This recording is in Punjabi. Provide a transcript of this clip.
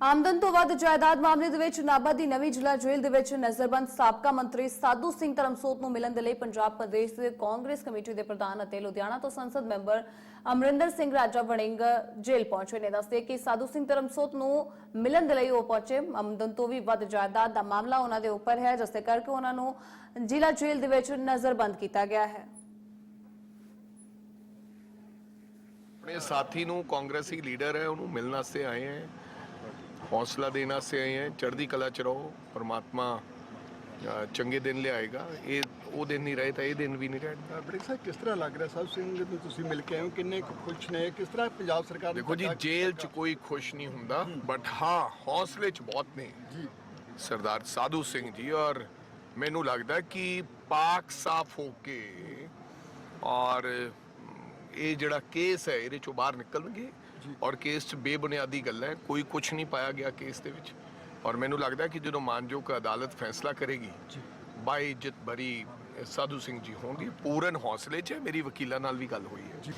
ਆਮਦਨ ਤੋਂ ਵੱਧ ਜਾਇਦਾਦ ਮਾਮਲੇ ਦੇ ਵਿੱਚ ਨਾਭਾ ਦੀ ਨਵੀਂ ਜ਼ਿਲ੍ਹਾ ਜੇਲ੍ਹ ਦੇ ਵਿੱਚ ਨਜ਼ਰਬੰਦ ਸਾਬਕਾ ਮੰਤਰੀ ਸਾਧੂ ਸਿੰਘ ਧਰਮਸੋਤ ਨੂੰ ਮਿਲਣ ਦੇ ਲਈ ਪੰਜਾਬ ਪ੍ਰਦੇਸ਼ ਦੇ ਕਾਂਗਰਸ ਕਮੇਟੀ ਦੇ ਪ੍ਰਧਾਨ ਅਤੇ ਲੁਧਿਆਣਾ ਤੋਂ ਸੰਸਦ ਮੈਂਬਰ ਅਮਰਿੰਦਰ ਸਿੰਘ ਰਾਜਾ ਵੜਿੰਗ ਜੇਲ੍ਹ ਪਹੁੰਚੇ ਨੇ। ਦੱਸਦੇ ਕਿ ਸਾਧੂ ਸਿੰਘ ਧਰਮਸੋਤ ਨੂੰ ਮਿਲਣ ਦੇ ਲਈ ਉਹ ਪਹੁੰਚੇ। ਆਮਦਨ ਤੋਂ ਵੀ ਵੱਧ ਜਾਇਦਾਦ ਦਾ ਮਾਮਲਾ ਉਹਨਾਂ ਦੇ ਉੱਪਰ ਹੈ, ਜਿਸ ਦੇ ਕਰਕੇ ਉਹਨਾਂ ਨੂੰ ਜ਼ਿਲ੍ਹਾ ਜੇਲ੍ਹ ਦੇ ਵਿੱਚ ਨਜ਼ਰਬੰਦ ਕੀਤਾ ਗਿਆ ਹੈ। ਆਪਣੇ ਸਾਥੀ ਨੂੰ ਕਾਂਗਰਸੀ ਲੀਡਰ ਹੈ, ਉਹਨੂੰ ਮਿਲਣ ਵਾਸਤੇ ਆਏ ਹੈ। ਹੌਸਲਾ ਦੇਣ ਵਾਸਤੇ ਆਏ ਹੈ। ਚੜ੍ਹਦੀ ਕਲਾ ਚ ਰਹੋ। ਪਰਮਾਤਮਾ ਅ, ਚੰਗੇ ਦਿਨ ਲਿਆਏਗਾ। ਇਹ ਉਹ ਦਿਨ ਨਹੀਂ ਰਹੇ ਤਾਂ ਇਹ ਦਿਨ ਵੀ ਨਹੀਂ ਰਹਿਣਾ ਬ੍ਰਿਕ ਸਾਹਿਬ ਕਿਸ ਤਰ੍ਹਾਂ ਲੱਗ ਰਿਹਾ? ਸਾਹਿਬ ਸਿੰਘ ਨੂੰ ਤੁਸੀਂ ਮਿਲ ਕੇ ਆਏ ਹੋ। ਕਿੰਨੇ ਖੁਸ਼ ਨੇ? ਕਿਸ ਤਰ੍ਹਾਂ ਪੰਜਾਬ ਸਰਕਾਰ ਦੇਖੋ ਜੀ ਜੇਲ੍ਹ ਚ ਕੋਈ ਖੁਸ਼ ਨਹੀਂ ਹੁੰਦਾ ਬਟ ਹਾਂ ਹੌਸਲੇ ਚ ਬਹੁਤ ਨੇ। ਜੀ। ਸਰਦਾਰ ਸਾਧੂ ਸਿੰਘ ਜੀ ਔਰ ਮੈਨੂੰ ਲੱਗਦਾ ਕਿ ਪਾਕ ਸਾਫ਼ ਹੋ ਕੇ ਔਰ ਇਹ ਜਿਹੜਾ ਕੇਸ ਹੈ ਇਹਦੇ ਚੋਂ ਬਾਹਰ ਨਿਕਲਣਗੇ ਔਰ ਕੇਸ 'ਚ ਬੇਬੁਨਿਆਦੀ ਗੱਲ ਹੈ। ਕੋਈ ਕੁਝ ਨਹੀਂ ਪਾਇਆ ਗਿਆ ਕੇਸ ਦੇ ਵਿੱਚ। ਔਰ ਮੈਨੂੰ ਲੱਗਦਾ ਕਿ ਜਦੋਂ ਮਾਨਯੋਗ ਅਦਾਲਤ ਫੈਸਲਾ ਕਰੇਗੀ ਬਾਈ ਇੱਜ਼ਤ ਭਰੀ ਸਾਧੂ ਸਿੰਘ ਜੀ ਹੋਣਗੇ। ਪੂਰਨ ਹੌਸਲੇ 'ਚ ਮੇਰੀ ਵਕੀਲਾਂ ਨਾਲ ਵੀ ਗੱਲ ਹੋਈ ਹੈ।